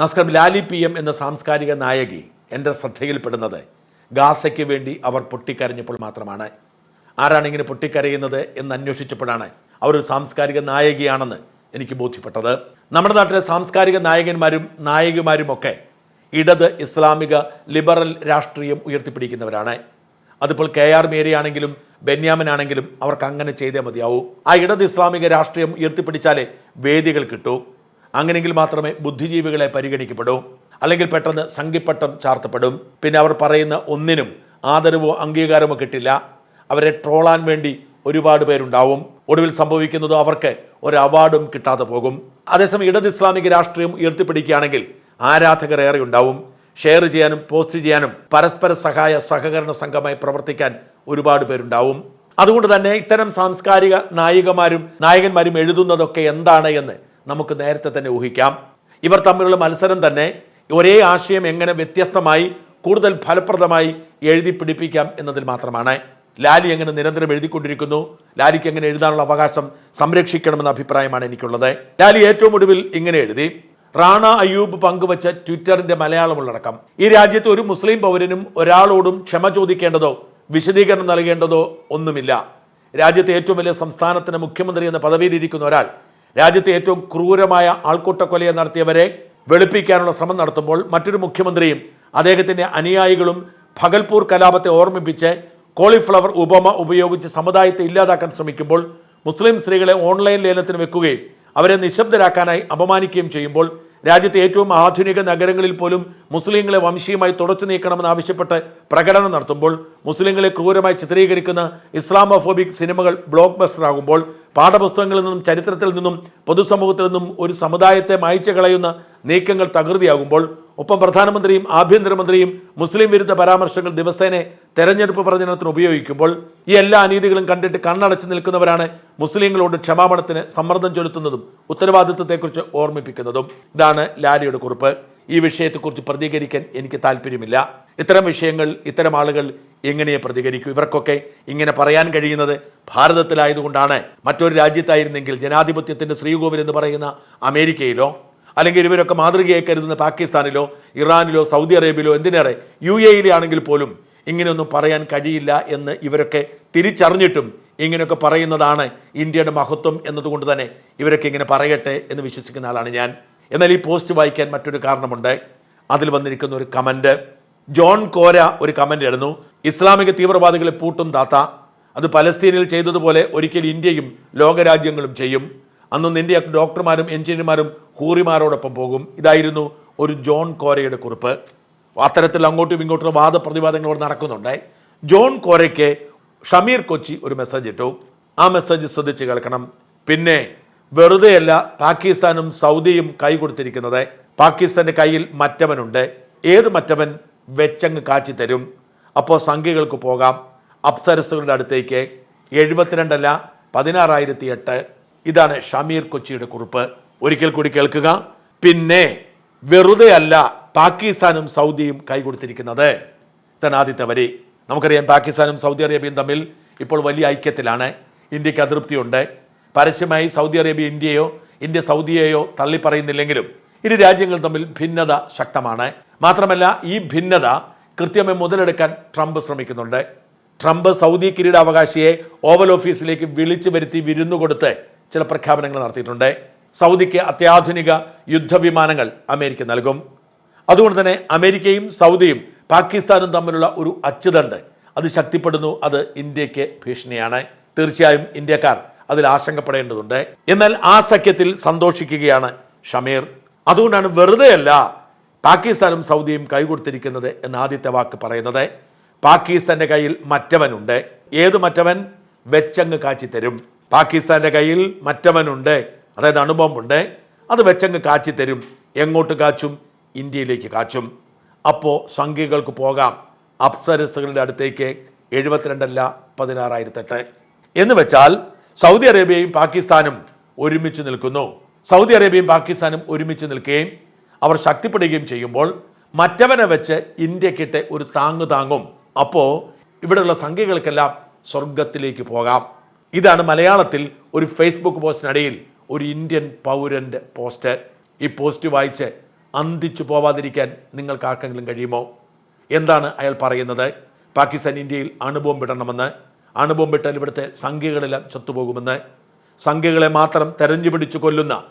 നസ്കർ Lali P M എന്ന സാംസ്കാരിക നായകി എന്റെ ശ്രദ്ധയിൽപ്പെടുന്നത് ഗാസയ്ക്ക് വേണ്ടി അവർ പൊട്ടിക്കരഞ്ഞപ്പോൾ മാത്രമാണ്. ആരാണ് ഇങ്ങനെ പൊട്ടിക്കരയുന്നത് എന്ന് അന്വേഷിച്ചപ്പോഴാണ് അവർ സാംസ്കാരിക നായകിയാണെന്ന് എനിക്ക് ബോധ്യപ്പെട്ടത്. നമ്മുടെ നാട്ടിലെ സാംസ്കാരിക നായകന്മാരും നായികമാരുമൊക്കെ ഇടത് ഇസ്ലാമിക ലിബറൽ രാഷ്ട്രീയം ഉയർത്തിപ്പിടിക്കുന്നവരാണ്. അതിപ്പോൾ കെ ആർ മേരിയാണെങ്കിലും ബെന്യാമിനാണെങ്കിലും അവർക്ക് അങ്ങനെ ചെയ്തേ മതിയാവൂ. ആ ഇടത് ഇസ്ലാമിക രാഷ്ട്രീയം ഉയർത്തിപ്പിടിച്ചാലേ വേദികൾ കിട്ടൂ. അങ്ങനെയെങ്കിൽ മാത്രമേ ബുദ്ധിജീവികളെ പരിഗണിക്കപ്പെടൂ. അല്ലെങ്കിൽ പെട്ടെന്ന് സംഘിപ്പട്ടം ചാർത്തപ്പെടും. പിന്നെ അവർ പറയുന്ന ഒന്നിനും ആദരവോ അംഗീകാരമോ കിട്ടില്ല. അവരെ ട്രോളാൻ വേണ്ടി ഒരുപാട് പേരുണ്ടാവും. ഒടുവിൽ സംഭവിക്കുന്നത് അവർക്ക് ഒരു അവാർഡും കിട്ടാതെ പോകും. അതേസമയം ഇടത് ഇസ്ലാമിക രാഷ്ട്രീയം ഉയർത്തിപ്പിടിക്കുകയാണെങ്കിൽ ആരാധകർ ഏറെ ഉണ്ടാവും. ഷെയർ ചെയ്യാനും പോസ്റ്റ് ചെയ്യാനും പരസ്പര സഹായ സഹകരണ സംഘമായി പ്രവർത്തിക്കാൻ ഒരുപാട് പേരുണ്ടാവും. അതുകൊണ്ട് തന്നെ ഇത്തരം സാംസ്കാരിക നായികമാരും നായകന്മാരും എഴുതുന്നതൊക്കെ എന്താണ് എന്ന് നമുക്ക് നേരത്തെ തന്നെ ഊഹിക്കാം. ഇവർ തമ്മിലുള്ള മത്സരം തന്നെ ഒരേ ആശയം എങ്ങനെ വ്യത്യസ്തമായി കൂടുതൽ ഫലപ്രദമായി എഴുതി പിടിപ്പിക്കാം എന്നതിൽ മാത്രമാണ്. ലാലി എങ്ങനെ നിരന്തരം എഴുതിക്കൊണ്ടിരിക്കുന്നു ലാലിക്ക് എങ്ങനെ എഴുതാനുള്ള അവകാശം സംരക്ഷിക്കണമെന്ന അഭിപ്രായമാണ് എനിക്കുള്ളത്. ലാലി ഏറ്റവും ഒടുവിൽ ഇങ്ങനെ എഴുതി റാണ അയ്യൂബ് പങ്കുവച്ച ട്വിറ്ററിന്റെ മലയാളം ഉള്ളടക്കം ഈ രാജ്യത്ത് ഒരു മുസ്ലിം പൗരനും ഒരാളോടും ക്ഷമ ചോദിക്കേണ്ടതോ വിശദീകരണം നൽകേണ്ടതോ ഒന്നുമില്ല. രാജ്യത്തെ ഏറ്റവും വലിയ സംസ്ഥാനത്തിന് മുഖ്യമന്ത്രി എന്ന പദവിയിലിരിക്കുന്ന ഒരാൾ രാജ്യത്തെ ഏറ്റവും ക്രൂരമായ ആൾക്കൂട്ടക്കൊലയെ നടത്തിയവരെ വെളുപ്പിക്കാനുള്ള ശ്രമം നടത്തുമ്പോൾ മറ്റൊരു മുഖ്യമന്ത്രിയും അദ്ദേഹത്തിന്റെ അനുയായികളും ഭഗൽപൂർ കലാപത്തെ ഓർമ്മിപ്പിച്ച് കോളിഫ്ലവർ ഉപമ ഉപയോഗിച്ച് സമുദായത്തെ ഇല്ലാതാക്കാൻ ശ്രമിക്കുമ്പോൾ മുസ്ലിം സ്ത്രീകളെ ഓൺലൈൻ ലേലത്തിന് വെക്കുകയും അവരെ നിശബ്ദരാക്കാനായി അപമാനിക്കുകയും ചെയ്യുമ്പോൾ രാജ്യത്തെ ഏറ്റവും ആധുനിക നഗരങ്ങളിൽ പോലും മുസ്ലിങ്ങളെ വംശീയമായി തുടച്ചു നീക്കണമെന്ന് ആവശ്യപ്പെട്ട് പ്രകടനം നടത്തുമ്പോൾ മുസ്ലിങ്ങളെ ക്രൂരമായി ചിത്രീകരിക്കുന്ന ഇസ്ലാമോഫോബിക് സിനിമകൾ ബ്ലോക്ക് ബസ്റ്റർ ആകുമ്പോൾ പാഠപുസ്തകങ്ങളിൽ നിന്നും ചരിത്രത്തിൽ നിന്നും പൊതുസമൂഹത്തിൽ നിന്നും ഒരു സമുദായത്തെ മായ്ച്ചു കളയുന്ന നീക്കങ്ങൾ തകൃതിയാകുമ്പോൾ ഒപ്പം പ്രധാനമന്ത്രിയും ആഭ്യന്തരമന്ത്രിയും മുസ്ലിം വിരുദ്ധ പരാമർശങ്ങൾ ദിവസേന തെരഞ്ഞെടുപ്പ് പ്രചരണത്തിന് ഉപയോഗിക്കുമ്പോൾ ഈ എല്ലാ അനീതികളും കണ്ടിട്ട് കണ്ണടച്ചു നിൽക്കുന്നവരാണ് മുസ്ലിങ്ങളോട് ക്ഷമാപണത്തിന് സമ്മർദ്ദം ചെലുത്തുന്നതും ഉത്തരവാദിത്വത്തെക്കുറിച്ച് ഓർമ്മിപ്പിക്കുന്നതും. ഇതാണ് ലാലിയുടെ കുറിപ്പ്. ഈ വിഷയത്തെക്കുറിച്ച് പ്രതികരിക്കാൻ എനിക്ക് താല്പര്യമില്ല. ഇത്തരം വിഷയങ്ങൾ ഇത്തരം ആളുകൾ എങ്ങനെയെ പ്രതികരിക്കും? ഇവർക്കൊക്കെ ഇങ്ങനെ പറയാൻ കഴിയുന്നത് ഭാരതത്തിലായതുകൊണ്ടാണ്. മറ്റൊരു രാജ്യത്തായിരുന്നെങ്കിൽ ജനാധിപത്യത്തിന്റെ ശ്രീകോവിൽ എന്ന് പറയുന്ന അമേരിക്കയിലോ അല്ലെങ്കിൽ ഇവരൊക്കെ മാതൃകയായി കരുതുന്ന പാകിസ്ഥാനിലോ ഇറാനിലോ സൗദി അറേബ്യയിലോ എന്തിനേറെ? യു എയിലാണെങ്കിൽ പോലും ഇങ്ങനെയൊന്നും പറയാൻ കഴിയില്ല എന്ന് ഇവരൊക്കെ തിരിച്ചറിഞ്ഞിട്ടും ഇങ്ങനെയൊക്കെ പറയുന്നതാണ് ഇന്ത്യയുടെ മഹത്വം എന്നതുകൊണ്ട് തന്നെ ഇവരൊക്കെ ഇങ്ങനെ പറയട്ടെ എന്ന് വിശ്വസിക്കുന്ന ആളാണ് ഞാൻ. എന്നാൽ ഈ പോസ്റ്റ് വായിക്കാൻ മറ്റൊരു കാരണമുണ്ട്. അതിൽ വന്നിരിക്കുന്ന ഒരു കമന്റ്. ജോൺ കോര ഒരു കമന്റ് ഇടുന്നു ഇസ്ലാമിക തീവ്രവാദികളെ പൂട്ടും താത്ത. അത് പലസ്തീനിൽ ചെയ്തതുപോലെ ഒരിക്കൽ ഇന്ത്യയും ലോകരാജ്യങ്ങളും ചെയ്യും. അന്ന് നിന്റെ ഡോക്ടർമാരും എഞ്ചിനീയർമാരും ഹൂറിമാരോടൊപ്പം പോകും. ഇതായിരുന്നു ഒരു ജോൺ കോരയുടെ കുറിപ്പ്. അത്തരത്തിൽ അങ്ങോട്ടും ഇങ്ങോട്ടും വാദപ്രതിവാദങ്ങളോട് നടക്കുന്നുണ്ട്. ജോൺ കോരയ്ക്ക് ഷമീർ കൊച്ചി ഒരു മെസ്സേജ് ഇട്ടു. ആ മെസ്സേജ് ശ്രദ്ധിച്ച് കേൾക്കണം. പിന്നെ വെറുതെയല്ല പാകിസ്ഥാനും സൗദിയും കൈ കൊടുത്തിരിക്കുന്നത്. പാകിസ്ഥാന്റെ കയ്യിൽ മറ്റവനുണ്ട്. ഏത് മറ്റവൻ വെച്ചങ്ങ് കാച്ചി തരും. അപ്പോൾ സംഖ്യകൾക്ക് പോകാം. അപ്സരസുകളുടെ അടുത്തേക്ക്. എഴുപത്തിരണ്ടല്ല പതിനാറായിരത്തി എട്ട് ഇതാണ് ഷമീർ കൊച്ചിയുടെ കുറിപ്പ്. ഒരിക്കൽ കൂടി കേൾക്കുക. പിന്നെ വെറുതെയല്ല പാകിസ്ഥാനും സൗദിയും കൈകൊടുത്തിരിക്കുന്നത്. ഇതാണ് ആദ്യത്തെ വരി. നമുക്കറിയാം പാകിസ്ഥാനും സൗദി അറേബ്യയും തമ്മിൽ ഇപ്പോൾ വലിയ ഐക്യത്തിലാണ്. ഇന്ത്യയ്ക്ക് അതൃപ്തിയുണ്ട്. പരസ്യമായി സൗദി അറേബ്യ ഇന്ത്യയോ ഇന്ത്യ സൗദിയെയോ തള്ളിപ്പറയുന്നില്ലെങ്കിലും ഇരു രാജ്യങ്ങൾ തമ്മിൽ ഭിന്നത ശക്തമാണ്. മാത്രമല്ല ഈ ഭിന്നത കൃത്യമായി മുതലെടുക്കാൻ ട്രംപ് ശ്രമിക്കുന്നുണ്ട്. ട്രംപ് സൗദി കിരീടാവകാശിയെ ഓവൽ ഓഫീസിലേക്ക് വിളിച്ചു വരുത്തി വിരുന്നു കൊടുത്ത് ചില പ്രഖ്യാപനങ്ങൾ നടത്തിയിട്ടുണ്ട്. സൗദിക്ക് അത്യാധുനിക യുദ്ധവിമാനങ്ങൾ അമേരിക്ക നൽകും. അതുകൊണ്ട് തന്നെ അമേരിക്കയും സൗദിയും പാകിസ്ഥാനും തമ്മിലുള്ള ഒരു അച്ചുതണ്ട്. അത് ശക്തിപ്പെടുന്നു അത് ഇന്ത്യയ്ക്ക് ഭീഷണിയാണ്. തീർച്ചയായും ഇന്ത്യക്കാർ അതിൽ ആശങ്കപ്പെടേണ്ടതുണ്ട്. എന്നാൽ ആ സഖ്യത്തിൽ സന്തോഷിക്കുകയാണ് ഷമീർ. അതുകൊണ്ടാണ് വെറുതെയല്ല പാകിസ്ഥാനും സൗദിയും കൈകൊടുത്തിരിക്കുന്നത് എന്ന ആദ്യത്തെ വാക്ക് പറയുന്നത്. പാകിസ്ഥാന്റെ കയ്യിൽ മറ്റവനുണ്ട്. ഏത് മറ്റവൻ? വെച്ചങ്ങ് കാച്ചി തരും പാകിസ്ഥാന്റെ കയ്യിൽ മറ്റവനുണ്ട്. അതായത് അണുബോംബുണ്ട്. അത് വെച്ചങ്ങ് കാച്ചി തരും. എങ്ങോട്ട് കാച്ചും? ഇന്ത്യയിലേക്ക് കാച്ചും. അപ്പോൾ സംഖ്യകൾക്ക് പോകാം. അപ്സരസുകളുടെ അടുത്തേക്ക് എഴുപത്തിരണ്ടല്ല പതിനാറായിരത്തെട്ട്. എന്ന് വെച്ചാൽ സൗദി അറേബ്യയും പാകിസ്ഥാനും ഒരുമിച്ച് നിൽക്കുന്നു. സൗദി അറേബ്യയും പാകിസ്ഥാനും ഒരുമിച്ച് നിൽക്കുകയും അവർ ശക്തിപ്പെടുകയും ചെയ്യുമ്പോൾ മറ്റവനെ വെച്ച് ഇന്ത്യക്കിട്ട് ഒരു താങ്ങ് താങ്ങും. അപ്പോൾ ഇവിടെയുള്ള സംഖ്യകൾക്കെല്ലാം സ്വർഗത്തിലേക്ക് പോകാം. ഇതാണ് മലയാളത്തിൽ ഒരു ഫേസ്ബുക്ക് പോസ്റ്റിനിടയിൽ ഒരു ഇന്ത്യൻ പൗരന്റെ പോസ്റ്റ്. ഈ പോസ്റ്റ് വായിച്ച് അന്തിച്ചു പോവാതിരിക്കാൻ നിങ്ങൾക്ക് ആർക്കെങ്കിലും കഴിയുമോ? എന്താണ് അയാൾ പറയുന്നത്? പാകിസ്ഥാൻ ഇന്ത്യയിൽ അണുബോംബിടണമെന്ന് അണുബോംബിട്ടാൽ ഇവിടുത്തെ സംഖ്യകളെല്ലാം ചത്തുപോകുമെന്ന്. സംഖ്യകളെ മാത്രം തെരഞ്ഞു പിടിച്ചു കൊല്ലുന്ന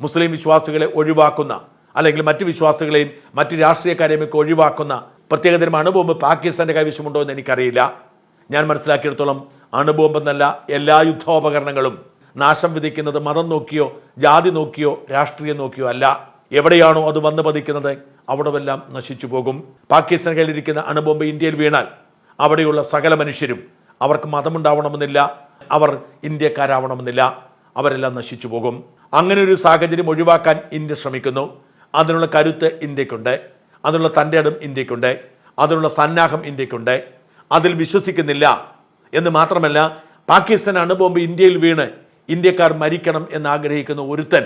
മുസ്ലിം വിശ്വാസികളെ ഒഴിവാക്കുന്ന അല്ലെങ്കിൽ മറ്റ് വിശ്വാസികളെയും മറ്റ് രാഷ്ട്രീയക്കാരെയും ഒക്കെ ഒഴിവാക്കുന്ന പ്രത്യേകതരം അണുബോംബ് പാകിസ്ഥാന്റെ കൈവശമുണ്ടോ എന്ന് എനിക്കറിയില്ല. ഞാൻ മനസ്സിലാക്കിയിടത്തോളം അണുബോംബെന്നല്ല എല്ലാ യുദ്ധോപകരണങ്ങളും. നാശം വിധിക്കുന്നത് മതം നോക്കിയോ ജാതി നോക്കിയോ രാഷ്ട്രീയം നോക്കിയോ അല്ല. എവിടെയാണോ അത് വന്ന് പതിക്കുന്നത് അവിടെല്ലാം നശിച്ചു പോകും. പാകിസ്ഥാൻ കയ്യിലിരിക്കുന്ന അണുബോംബ് ഇന്ത്യയിൽ വീണാൽ അവിടെയുള്ള സകല മനുഷ്യരും അവർക്ക് മതമുണ്ടാവണമെന്നില്ല അവർ ഇന്ത്യക്കാരാവണമെന്നില്ല അവരെല്ലാം നശിച്ചു പോകും. അങ്ങനെ ഒരു സാഹചര്യം ഒഴിവാക്കാൻ ഇന്ത്യ ശ്രമിക്കുന്നു. അതിനുള്ള കരുത്ത് ഇന്ത്യക്കുണ്ട്. അതിനുള്ള തന്റെ ഇടം ഇന്ത്യക്കുണ്ട്. അതിനുള്ള സന്നാഹം ഇന്ത്യക്കുണ്ട്. അതിൽ വിശ്വസിക്കുന്നില്ല. എന്ന് മാത്രമല്ല പാകിസ്ഥാൻ അണുബോംബ് ഇന്ത്യയിൽ വീണ് ഇന്ത്യക്കാർ മരിക്കണം എന്ന് ആഗ്രഹിക്കുന്ന ഒരുത്തൻ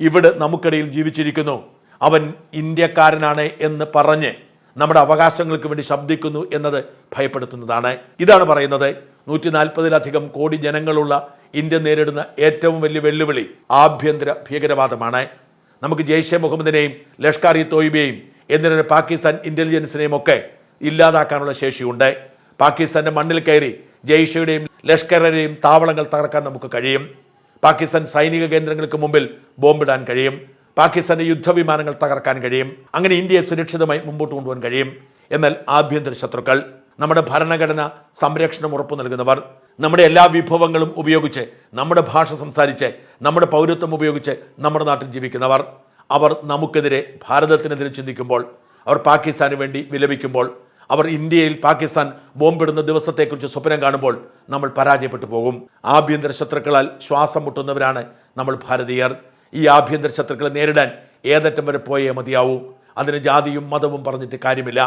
ഇവിടെ നമുക്കിടയിൽ ജീവിച്ചിരിക്കുന്നു. അവൻ ഇന്ത്യക്കാരനാണ് എന്ന് പറഞ്ഞ് നമ്മുടെ അവകാശങ്ങൾക്ക് വേണ്ടി ശബ്ദിക്കുന്നു എന്നത് ഭയപ്പെടുത്തുന്നതാണ്. ഇതാണ് പറയുന്നത്. നൂറ്റി നാൽപ്പതിലധികം കോടി ജനങ്ങളുള്ള ഇന്ത്യ നേരിടുന്ന ഏറ്റവും വലിയ വെല്ലുവിളി ആഭ്യന്തര ഭീകരവാദമാണ്. നമുക്ക് ജെയ്ഷെ മുഹമ്മദിനെയും ലഷ്കർ ഇ തോയിബയെയും എന്നിട്ട് പാകിസ്ഥാൻ ഇന്റലിജൻസിനെയും ഒക്കെ ഇല്ലാതാക്കാനുള്ള ശേഷിയുണ്ട്. പാകിസ്ഥാന്റെ മണ്ണിൽ കയറി ജയ്ഷയുടെയും ലഷ്കറുടെയും താവളങ്ങൾ തകർക്കാൻ നമുക്ക് കഴിയും. പാകിസ്ഥാൻ സൈനിക കേന്ദ്രങ്ങൾക്ക് മുമ്പിൽ ബോംബിടാൻ കഴിയും. പാകിസ്ഥാന്റെ യുദ്ധവിമാനങ്ങൾ തകർക്കാൻ കഴിയും. അങ്ങനെ ഇന്ത്യയെ സുരക്ഷിതമായി മുമ്പോട്ട് കൊണ്ടുപോകാൻ കഴിയും. എന്നാൽ ആഭ്യന്തര ശത്രുക്കൾ നമ്മുടെ ഭരണഘടന സംരക്ഷണം ഉറപ്പു നൽകുന്നവർ നമ്മുടെ എല്ലാ വിഭവങ്ങളും ഉപയോഗിച്ച് നമ്മുടെ ഭാഷ സംസാരിച്ച് നമ്മുടെ പൗരത്വം ഉപയോഗിച്ച് നമ്മുടെ നാട്ടിൽ ജീവിക്കുന്നവർ അവർ നമുക്കെതിരെ ഭാരതത്തിനെതിരെ ചിന്തിക്കുമ്പോൾ അവർ പാകിസ്ഥാന് വേണ്ടി വിലപിക്കുമ്പോൾ അവർ ഇന്ത്യയിൽ പാകിസ്ഥാൻ ബോംബിടുന്ന ദിവസത്തെക്കുറിച്ച് സ്വപ്നം കാണുമ്പോൾ നമ്മൾ പരാജയപ്പെട്ടു പോകും. ആഭ്യന്തര ശത്രുക്കളാൽ ശ്വാസം മുട്ടുന്നവരാണ് നമ്മൾ ഭാരതീയർ. ഈ ആഭ്യന്തര ശത്രുക്കളെ നേരിടാൻ ഏതറ്റം വരെ പോയേ മതിയാവൂ. അതിന് ജാതിയും മതവും പറഞ്ഞിട്ട് കാര്യമില്ല.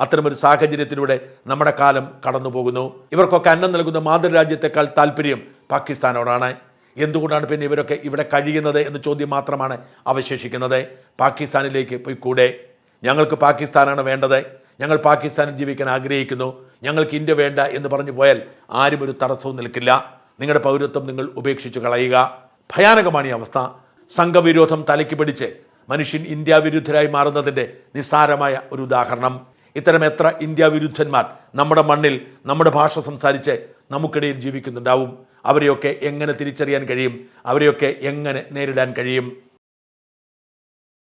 അത്തരമൊരു സാഹചര്യത്തിലൂടെ നമ്മുടെ കാലം കടന്നു പോകുന്നു ഇവർക്കൊക്കെ അന്നം നൽകുന്ന മാതൃരാജ്യത്തെക്കാൾ താല്പര്യം പാകിസ്ഥാനോടാണ്. എന്തുകൊണ്ടാണ് പിന്നെ ഇവരൊക്കെ ഇവിടെ കഴിയുന്നത് എന്ന ചോദ്യം മാത്രമാണ് അവശേഷിക്കുന്നത്. പാകിസ്ഥാനിലേക്ക് പോയിക്കൂടെ? ഞങ്ങൾക്ക് പാകിസ്ഥാനാണ് വേണ്ടത്. ഞങ്ങൾ പാകിസ്ഥാനിൽ ജീവിക്കാൻ ആഗ്രഹിക്കുന്നു. ഞങ്ങൾക്ക് ഇന്ത്യ വേണ്ട എന്ന് പറഞ്ഞു പോയാൽ ആരും ഒരു തടസ്സവും നിൽക്കില്ല. നിങ്ങളുടെ പൗരത്വം നിങ്ങൾ ഉപേക്ഷിച്ചു കളയുക. ഭയാനകമാണ് ഈ അവസ്ഥ. സംഘവിരോധം തലയ്ക്ക് പിടിച്ച് മനുഷ്യൻ ഇന്ത്യാ വിരുദ്ധരായി മാറുന്നതിന്റെ നിസ്സാരമായ ഒരു ഉദാഹരണം. ഇത്തരം എത്ര ഇന്ത്യാ വിരുദ്ധന്മാർ നമ്മുടെ മണ്ണിൽ നമ്മുടെ ഭാഷ സംസാരിച്ച് നമുക്കിടയിൽ ജീവിക്കുന്നുണ്ടാവും. അവരെയൊക്കെ എങ്ങനെ തിരിച്ചറിയാൻ കഴിയും? അവരെയൊക്കെ എങ്ങനെ നേരിടാൻ കഴിയും?